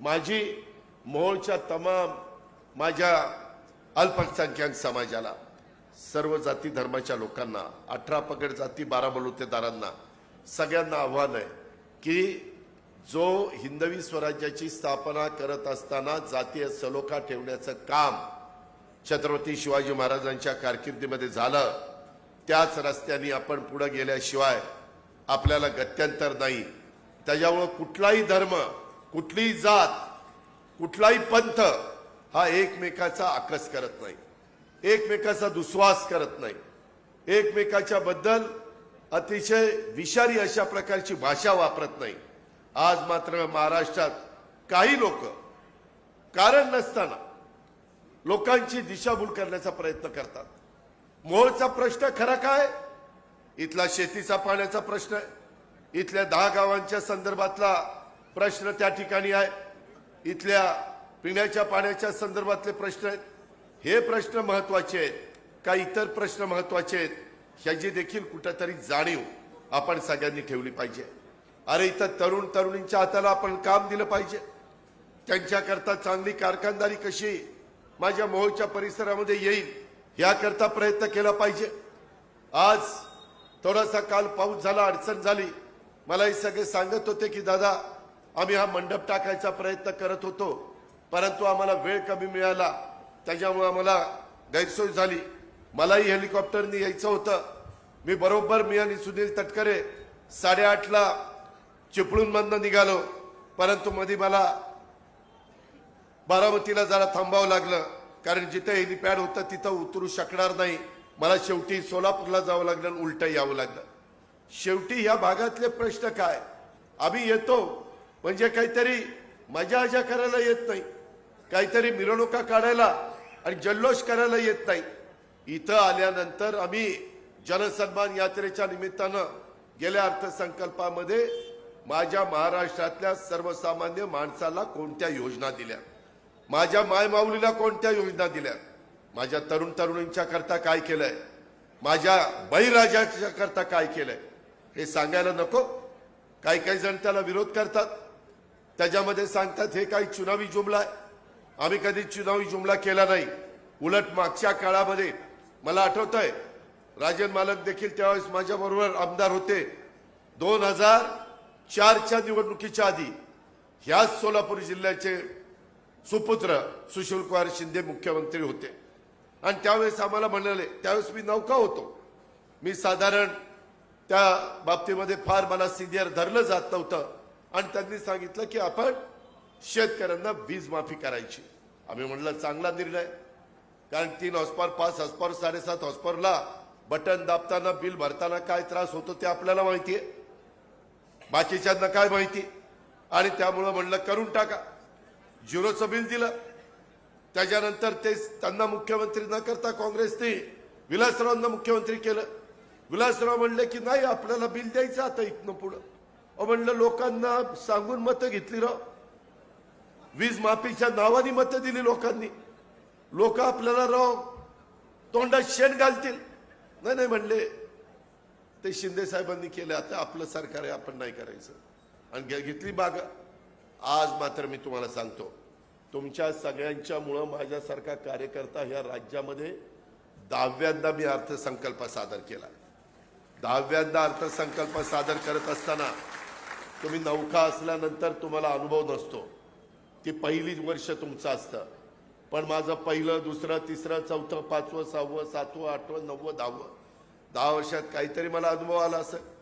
माझी मोहोळच्या तमाम माझ्या अल्पसंख्याक समाजाला सर्व जाती धर्माच्या लोकांना अठरा पगड जाती बारा बलुतेदारांना सगळ्यांना आव्हान आहे की जो हिंदवी स्वराज्याची स्थापना करत असताना जातीय सलोखा ठेवण्याचं काम छत्रपती शिवाजी महाराजांच्या कारकिर्दीमध्ये झालं त्याच रस्त्याने आपण पुढे गेल्याशिवाय आपल्याला गत्यंतर नाही. त्याच्यामुळं कुठलाही धर्म कुठलीही जात कुठलाही पंथ हा एकमेकाचा आकस करत नाही. एकमेकाचा दुस्वास करत नाही. एकमेकाच्या बद्दल अतिशय विषारी अशा प्रकारची भाषा वापरत नाही. आज मात्र महाराष्ट्रात काही लोक कारण नसताना लोकांची दिशाभूल करण्याचा प्रयत्न करतात. मोळचा प्रश्न खरा काय? इथला शेतीचा पाण्याचा प्रश्न आहे. इथल्या दहा गावांच्या संदर्भातला प्रश्न त्या ठिकाणी आहे. इथल्या पिण्याच्या पाण्याच्या संदर्भातले प्रश्न आहेत. हे प्रश्न महत्त्वाचे आहेत का इतर प्रश्न महत्त्वाचे आहेत ह्याची देखील कुठंतरी जाणीव आपण सगळ्यांनी ठेवली पाहिजे. अरे इथं तरुण तरुणींच्या हाताला आपण काम दिलं पाहिजे. त्यांच्याकरता चांगली कारखानदारी कशी माझ्या मोहोळच्या परिसरामध्ये येईल याकरता प्रयत्न केला पाहिजे. आज थोडासा काल पाऊस झाला अडचण झाली. मला हे सगळे सांगत होते की दादा आम्ही हा मंडप टाकायचा प्रयत्न करत होतो परंतु आम्हाला वेळ कमी मिळाला. त्याच्यामुळे आम्हाला गैरसोय झाली. मलाही हेलिकॉप्टरनी यायचं होतं. मी बरोबर मी आणि सुनील तटकरे साडेआठला चिपळूणमधनं निघालो. परंतु मध्ये मला बारामतीला जरा थांबावं लागलं कारण जिथे हेलिपॅड होतं तिथं उतरू शकणार नाही. मला शेवटी सोलापूरला जावं लागलं आणि उलटं यावं लागलं. शेवटी या भागातले प्रश्न काय? आम्ही येतो. म्हणजे काहीतरी मजा अजा करायला येत नाही काहीतरी मिरवणुका काढायला आणि जल्लोष करायला येत नाही इथं आल्यानंतर आम्ही जनसन्मान यात्रेच्या निमित्तानं गेल्या अर्थसंकल्पामध्ये माझ्या महाराष्ट्रातल्या सर्वसामान्य माणसाला कोणत्या योजना दिल्या? माझ्या मायमाऊलीला कोणत्या योजना दिल्या? माझ्या तरुण तरुणींच्या करता काय केलंय? माझ्या बळीराजाच्या करता काय केलंय? हे सांगायला नको. काही काही जण त्याला विरोध करतात. त्याच्यामध्ये सांगतात हे काही चुनावी जुमला आहे. आम्ही कधी चुनावी जुमला केला नाही. उलट मागच्या काळामध्ये मला आठवतंय राजन मालक देखील त्यावेळेस माझ्याबरोबर आमदार होते. दोन हजार चारच्या निवडणुकीच्या आधी ह्याच सोलापूर जिल्ह्याचे सुपुत्र सुशील कुमार शिंदे मुख्यमंत्री होते. आणि त्यावेळेस आम्हाला म्हणाले त्यावेळेस मी नौका होतो. मी साधारण त्या बाबतीमध्ये फार मला सिनियर धरलं जात नव्हतं. आणि त्यांनी सांगितलं की आपण शेतकऱ्यांना वीज माफी करायची. आम्ही म्हणलं चांगला निर्णय. कारण तीन हॉस्पॉर पाच हॉस्पार साडेसात हॉस्पॉरला बटन दाबताना बिल भरताना काय त्रास होतो ते आपल्याला माहिती आहे. बाकीच्यांना काय माहिती? आणि त्यामुळं म्हणलं करून टाका. झिरोचं बिल दिलं. त्याच्यानंतर ते त्यांना मुख्यमंत्री न करता काँग्रेसने विलासरावांना मुख्यमंत्री केलं. विलासराव म्हणले की नाही आपल्याला बिल द्यायचं आता इथनं पुढं. अहो म्हणलं लोकांना सांगून मतं घेतली राव. वीज माफीच्या नावाने मतं दिली लोकांनी. लोक आपल्याला राव तोंडात शेण घालतील. नाही नाही म्हणले. ते शिंदे साहेबांनी केलं. आता आपलं सरकार आहे आपण नाही करायचं. आणि घेतली बाग. आज मात्र मी तुम्हाला सांगतो तुमच्या सगळ्यांच्यामुळं माझ्यासारखा कार्यकर्ता ह्या राज्यामध्ये दहाव्यांदा मी अर्थसंकल्प सादर केला. दहाव्यांदा अर्थसंकल्प सादर करत असताना तुम्ही नौका असल्यानंतर तुम्हाला अनुभव नसतो. ती पहिली वर्ष तुमचं असतं. पण माझं पहिलं दुसरं तिसरं चौथं पाचवं सहावं सातवं आठवं नववं दहावं. दहा वर्षात काहीतरी मला अनुभव आला असेल.